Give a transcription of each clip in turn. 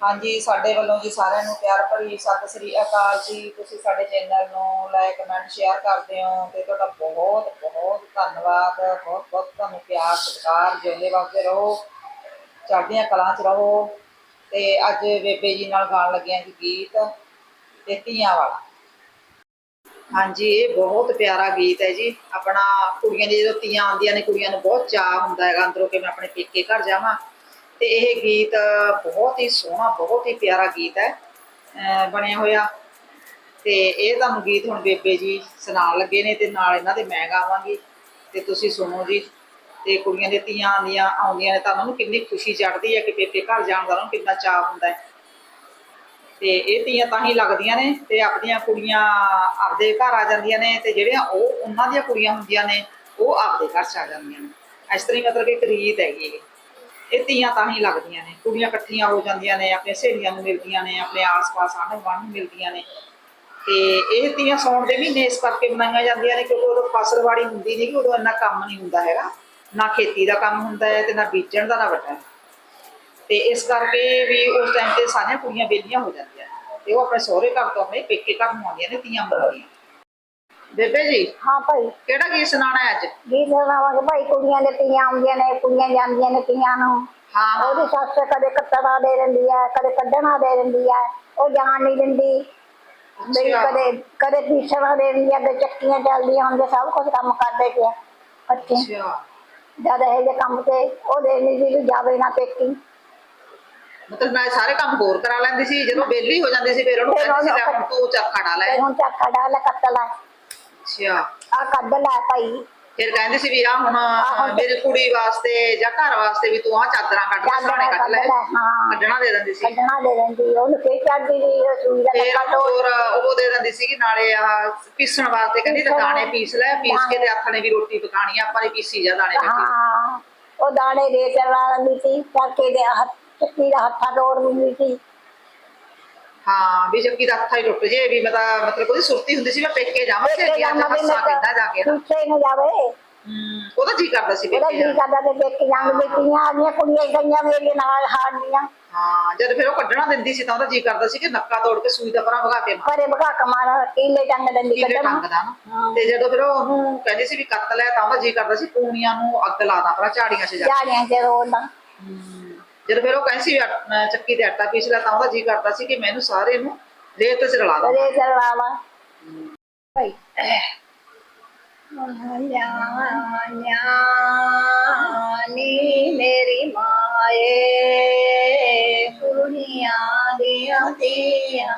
ਹਾਂਜੀ, ਸਾਡੇ ਵੱਲੋਂ ਜੀ ਸਾਰਿਆਂ ਨੂੰ ਪਿਆਰ ਭਰੀ ਸਤਿ ਸ੍ਰੀ ਅਕਾਲ ਜੀ। ਤੁਸੀਂ ਸਾਡੇ ਚੈਨਲ ਨੂੰ ਲਾਈਕ ਕਮੈਂਟ ਸ਼ੇਅਰ ਕਰਦੇ ਹੋ ਤੇ ਤੁਹਾਡਾ ਬਹੁਤ ਬਹੁਤ ਧੰਨਵਾਦ। ਬਹੁਤ ਬਹੁਤ ਤੁਹਾਨੂੰ ਪਿਆਰ, ਸਤਿਕਾਰ ਜਿਉਂਦੇ ਵਸਦੇ ਰਹੋ, ਚੜ੍ਹਦੀਆਂ ਕਲਾਂ 'ਚ ਰਹੋ। ਤੇ ਅੱਜ ਬੇਬੇ ਜੀ ਨਾਲ ਗਾਣ ਲੱਗਿਆ ਜੀ ਗੀਤ ਤੇ ਧੀਆਂ ਵਾਲਾ। ਹਾਂਜੀ, ਇਹ ਬਹੁਤ ਪਿਆਰਾ ਗੀਤ ਹੈ ਜੀ। ਆਪਣਾ ਕੁੜੀਆਂ ਦੀ ਜਦੋਂ ਤੀਆਂ ਆਉਂਦੀਆਂ ਨੇ, ਕੁੜੀਆਂ ਨੂੰ ਬਹੁਤ ਚਾਅ ਹੁੰਦਾ ਹੈਗਾ ਅੰਦਰੋਂ ਕਿ ਮੈਂ ਆਪਣੇ ਪੇਕੇ ਘਰ ਜਾਵਾਂ। ਤੇ ਇਹ ਗੀਤ ਬਹੁਤ ਹੀ ਸੋਹਣਾ, ਬਹੁਤ ਹੀ ਪਿਆਰਾ ਗੀਤ ਹੈ ਬਣਿਆ ਹੋਇਆ। ਤੇ ਇਹ ਤੁਹਾਨੂੰ ਗੀਤ ਹੁਣ ਬੇਬੇ ਜੀ ਸੁਣਾਉਣ ਲੱਗੇ ਨੇ ਤੇ ਨਾਲ ਇਹਨਾਂ ਦੇ ਮੈਂ ਗਾਵਾਂਗੀ। ਤੇ ਤੁਸੀਂ ਸੁਣੋ ਜੀ। ਤੇ ਕੁੜੀਆਂ ਦੇ ਧੀਆਂ ਆਉਂਦੀਆਂ ਆਉਂਦੀਆਂ ਨੇ ਤਾਂ ਉਹਨਾਂ ਨੂੰ ਕਿੰਨੀ ਖੁਸ਼ੀ ਚੜ੍ਹਦੀ ਹੈ ਕਿ ਬੇਬੇ ਘਰ ਜਾਣ ਦਾ ਉਹਨਾਂ ਨੂੰ ਕਿੰਨਾ ਚਾਅ ਹੁੰਦਾ ਹੈ। ਤੇ ਇਹ ਤੀਆਂ ਤਾਂ ਹੀ ਲੱਗਦੀਆਂ ਨੇ ਤੇ ਆਪਣੀਆਂ ਕੁੜੀਆਂ ਆਪਦੇ ਘਰ ਆ ਜਾਂਦੀਆਂ ਨੇ ਤੇ ਜਿਹੜੀਆਂ ਉਹ ਉਹਨਾਂ ਦੀਆਂ ਕੁੜੀਆਂ ਹੁੰਦੀਆਂ ਨੇ, ਉਹ ਆਪਦੇ ਘਰ ਚ ਆ ਜਾਂਦੀਆਂ ਨੇ। ਇਸ ਤਰ੍ਹਾਂ ਹੀ ਮਤਲਬ ਇੱਕ ਰੀਤ ਹੈਗੀ ਇਹ ਇਹ ਤੀਆਂ ਤਾਂ ਹੀ ਲੱਗਦੀਆਂ ਨੇ। ਕੁੜੀਆਂ ਇਕੱਠੀਆਂ ਹੋ ਜਾਂਦੀਆਂ ਨੇ ਆਪਣੇ ਸਹੇਲੀਆਂ ਨੂੰ ਮਿਲਦੀਆਂ ਨੇ, ਆਪਣੇ ਆਸ-ਪਾਸ ਆਂਢ ਗੁਆਂਢ ਨੂੰ ਮਿਲਦੀਆਂ ਨੇ। ਤੇ ਇਹ ਤੀਆਂ ਸੌਣ ਦੇ ਮਹੀਨੇ ਇਸ ਕਰਕੇ ਮਨਾਈਆਂ ਜਾਂਦੀਆਂ ਨੇ ਕਿਉਂਕਿ ਉਦੋਂ ਫਸਲਵਾੜੀ ਹੁੰਦੀ ਨਹੀਂ ਕਿ ਉਦੋਂ ਇੰਨਾ ਕੰਮ ਨਹੀਂ ਹੁੰਦਾ ਹੈਗਾ। ਨਾ ਖੇਤੀ ਦਾ ਕੰਮ ਹੁੰਦਾ ਹੈ ਤੇ ਨਾ ਬੀਜਣ ਦਾ ਨਾ ਵੱਢਣ। ਤੇ ਇਸ ਕਰਕੇ ਵੀ ਉਸ ਟਾਈਮ ਤੇ ਸਾਰੀਆਂ ਕੁੜੀਆਂ ਵਿਹਲੀਆਂ ਹੋ ਜਾਂਦੀਆਂ ਨੇ। ਤੇ ਉਹ ਆਪਣੇ ਸਹੁਰੇ ਘਰ ਤੋਂ ਆਪਣੇ ਪੇਕੇ ਘਰ ਨੂੰ ਆਉਂਦੀਆਂ ਨੇ ਤੀਆਂ ਮਨਾਉਂਦੀਆਂ ਬੇਬੇ ਜੀ? ਹਾਂ ਭਾਈ। ਕਿਹੜਾ ਗੀਤ ਸੁਣਾਉਣਾ ਹੈ ਅੱਜ? ਗੀਤ ਸੁਣਾਵਾਂਗੇ ਭਾਈ ਕੁੜੀਆਂ ਦੇ ਤੀਆਂ ਆਉਂਦੀਆਂ ਨੇ ਕੁੜੀਆਂ ਜਾਂਦੀਆਂ ਨੇ ਤੀਆਂ ਨੂੰ। ਹਾਂ ਉਹਦੀ ਸੱਸ ਕਦੇ ਕੱਟਣਾ ਦੇ ਦਿੰਦੀ ਹੈ ਕਦੇ ਕੱਢਣਾ ਦੇ ਦਿੰਦੀ ਹੈ ਉਹ ਜਾਣ ਨਹੀਂ ਦਿੰਦੀ। ਬਈ। ਕਦੇ ਕਦੇ ਪੀਸਣਾ ਦੇ ਦਿੰਦੀ ਹੈ ਅੱਗੇ ਚੱਕੀਆਂ ਚੱਲਦੀਆਂ ਹੁੰਦੇ ਸਭ ਕੁਝ ਕੰਮ ਕਰਦੇ ਬੱਚੇ। ਅੱਛਾ। ਜਦ ਇਹ ਜੇ ਕੰਮ ਤੇ ਉਹ ਦੇ ਨਹੀਂ ਵੀ ਜਾਵੇ ਨਾ ਪੇਕੀ। ਮਤਲਬ ਮੈਂ ਸਾਰੇ ਕੰਮ ਹੋਰ ਕਰਾ ਲੈਂਦੀ ਸੀ ਜਦੋਂ ਵਿਹਲੀ ਹੋ ਜਾਂਦੀ ਸੀ ਫਿਰ ਉਹਨੂੰ ਕਹਿੰਦੀ ਸੀ ਲੈ ਤੂੰ ਚਰਖਾ ਡਾ ਲੈ। ਹੁਣ ਚੱਕਾ ਡਾਲ ਕੱਟ ਲੈ ਅੱਛਾ। ਆ ਕੱਢ ਲੈ ਭਾਈ। ਫਿਰ ਕਹਿੰਦੀ ਸੀ ਵੀ ਆ ਹੁਣ। ਮੇਰੀ ਕੁੜੀ ਵਾਸਤੇ ਜਾਂ ਘਰ ਵਾਸਤੇ ਵੀ ਤੂੰ ਆ ਚਾਦਰਾਂ ਕੱਢ ਲੈ ਸਾਣੇ ਕੱਢ ਕੱਢ ਲੈ। ਹਾਂ। ਕੱਢਣਾ ਦੇ ਦਿੰਦੀ ਸੀ। ਕੱਢਣਾ ਦੇ ਦਿੰਦੀ ਉਹਨੂੰ ਫੇਰ ਚੜਦੀ ਸੀ ਉਹ ਸੂਈ ਦਾ ਕੱਟਾ ਹੋਰ ਉਹ ਦੇ ਦਿੰਦੀ ਸੀ ਕਿ ਨਾਲੇ ਆ ਪੀਸਣ ਵਾਸਤੇ। ਕਹਿੰਦੀ ਤੇ ਦਾਣੇ ਪੀਸ ਲੈ ਪੀਸ ਕੇ ਤੇ ਆਥਣੇ ਵੀ ਰੋਟੀ ਪਕਾਣੀ ਆ, ਆਪਾਂ ਨੇ ਪੀਸੀ ਜਾ ਦਾਣੇ ਹਾਂ। ਉਹ ਦਾਣੇ ਦੇ ਚਲਾ ਲੈਂਦੀ ਸੀ ਕਰਕੇ ਦੇ ਹੱਥ ਦਾ ਹੱਥਾਂ ਤੋੜ ਦਿੰਦੀ ਸੀ। ਹਾਂ ਵੀ ਜੱਕੀ ਦਾ ਹੱਥਾਂ ਹੀ ਟੁੱਟ ਜੇ ਵੀ ਮੈਂ ਤਾਂ ਮਤਲਬ ਉਹਦੀ ਸੁਰਤੀ ਹੁੰਦੀ ਸੀ ਮੈਂ ਪੇਕੇ ਜਾਵਾਂ ਤੇ ਅੱਜ ਹੱਸਾਂ ਕਿੱਦਾਂ ਜਾ ਕੇ ਨਾ। ਪਿੱਛੇ ਨੂੰ ਜਾਵੇ। ਉਹਦਾ ਜੀ ਕਰਦਾ ਸੀ ਉਹਦਾ ਪੇਕੇ ਜੀ ਜਾਣ। ਕਰਦਾ ਤੇ ਦੇਖ ਕੇ ਜਾਂਗ ਬੇਟੀਆਂ ਆ ਗਈਆਂ ਕੁੜੀਆਂ ਗਈਆਂ ਮੇਰੇ ਨਾਲ ਹਾਰਦੀਆਂ ਹਾਂ ਜਦ ਫਿਰ ਉਹ ਕੱਢਣਾ ਦਿੰਦੀ ਸੀ ਤਾਂ ਉਹਦਾ ਜੀ ਕਰਦਾ ਸੀ ਕਿ ਨੱਕਾ ਤੋੜ ਕੇ ਸੂਈ ਦਾ ਪਰਾਂ ਭਗਾ ਕੇ ਮਾਰ। ਪਰੇ ਭਗਾ ਕਮਾਰਾ ਕੀਲੇ ਟੰਗ ਦਿੰਦੀ ਕੀਲੇ ਕੱਢਣਾ। ਟੰਗ ਦਾ ਨਾ। ਤੇ ਜਦੋਂ ਫਿਰ ਉਹ ਉਹਨੂੰ ਕਹਿੰਦੀ ਸੀ ਵੀ ਕੱਤ ਲੈ ਤਾਂ ਉਹਦਾ ਜੀ ਕਰਦਾ ਸੀ ਪੂਣੀਆਂ ਨੂੰ ਅੱਗ ਲਾ ਦਾਂ ਪਰਾਂ ਝਾੜੀਆਂ 'ਚ ਜਾ ਕੇ। ਝਾੜੀਆਂ ਚ ਰੋਣਾ ਜਦੋਂ ਫਿਰ ਉਹ ਕਹਿੰਦੀ ਸੀ ਆਟ- ਅਹ ਚੱਕੀ ਤੇ ਆਟਾ ਪੀਸ ਲੈ ਤਾਂ ਉਹਦਾ ਜੀ ਕਰਦਾ ਸੀ ਕਿ ਮੈਨੂੰ ਸਾਰੇ ਨੂੰ ਰੇਤ 'ਚ ਰਲਾ ਦਾਂ ਕਰੇ ਚਲਾਵਾ ਭਾਈ ਨੀ ਮੇਰੀ ਮਾਏ ਕੁੜੀਆਂ ਦੀਆਂ ਧੀਆਂ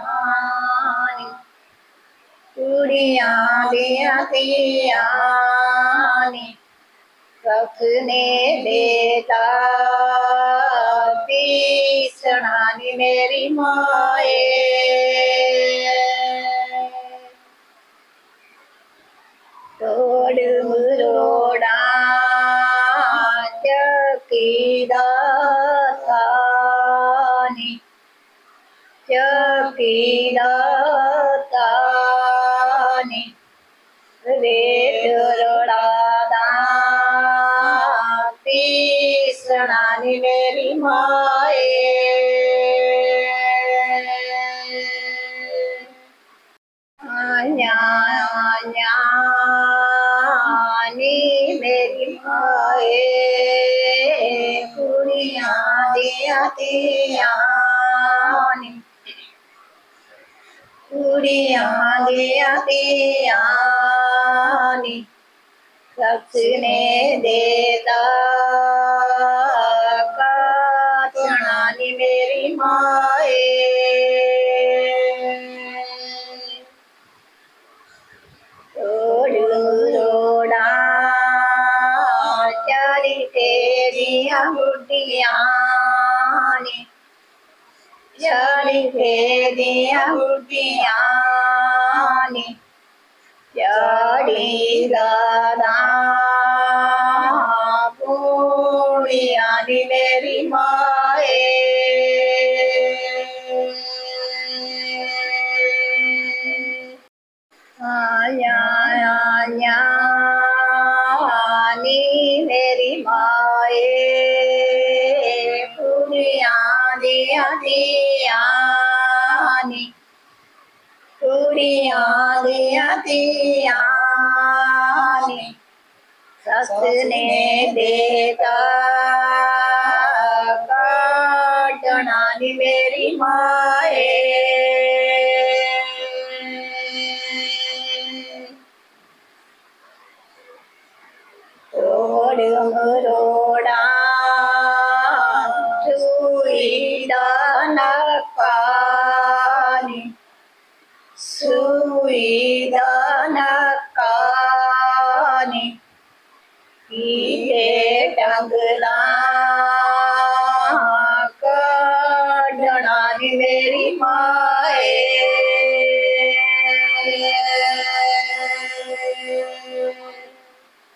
ਨੀ ਕੁੜੀਆਂ ਦੀਆਂ ਧੀਆਂ ਨੀ ਸੱਸ ਨੇ ਦੇਤਾ ਪੀਸਣਾ ਨੀ ਮੇਰੀ ਮਾਏ। ਤੋੜ ਮਰੋੜਾ ਤੀਸਣਾ ਨੀ ਮੇਰੀ ਮਾਏ ਆਇਆ ਆਇਆ ਨੀ ਮੇਰੀ ਮਾਏ ਕੁੜੀਆਂ ਦੀਆਂ ਧੀਆਂ ਨੀ ਮੇਰੀ ਮਾਏ। ਤੋੜ ਰੋੜਾ ਚਾਰੀ ਤੇਰੀਆਂ ਬੁੱਢੀਆਂ ਨੇ। ਚਾਰੀ ਤੇਰੀਆਂ ਬੁੱਢੀਆਂ ਨੇ। ਚਾੜੀ ਦਾਦਾ, ਪੂੜੀਆਂ ਨੀ ਮੇਰੀ ਮਾਂ। ਨੇ ਦੇਤਾ ਕਾਟਣਾ ਨੀ ਮੇਰੀ ਮਾਏ ਰੋੜ ਮਰੋੜਾ ਚੂਈ ਦਾ ਨਕਾਨੀ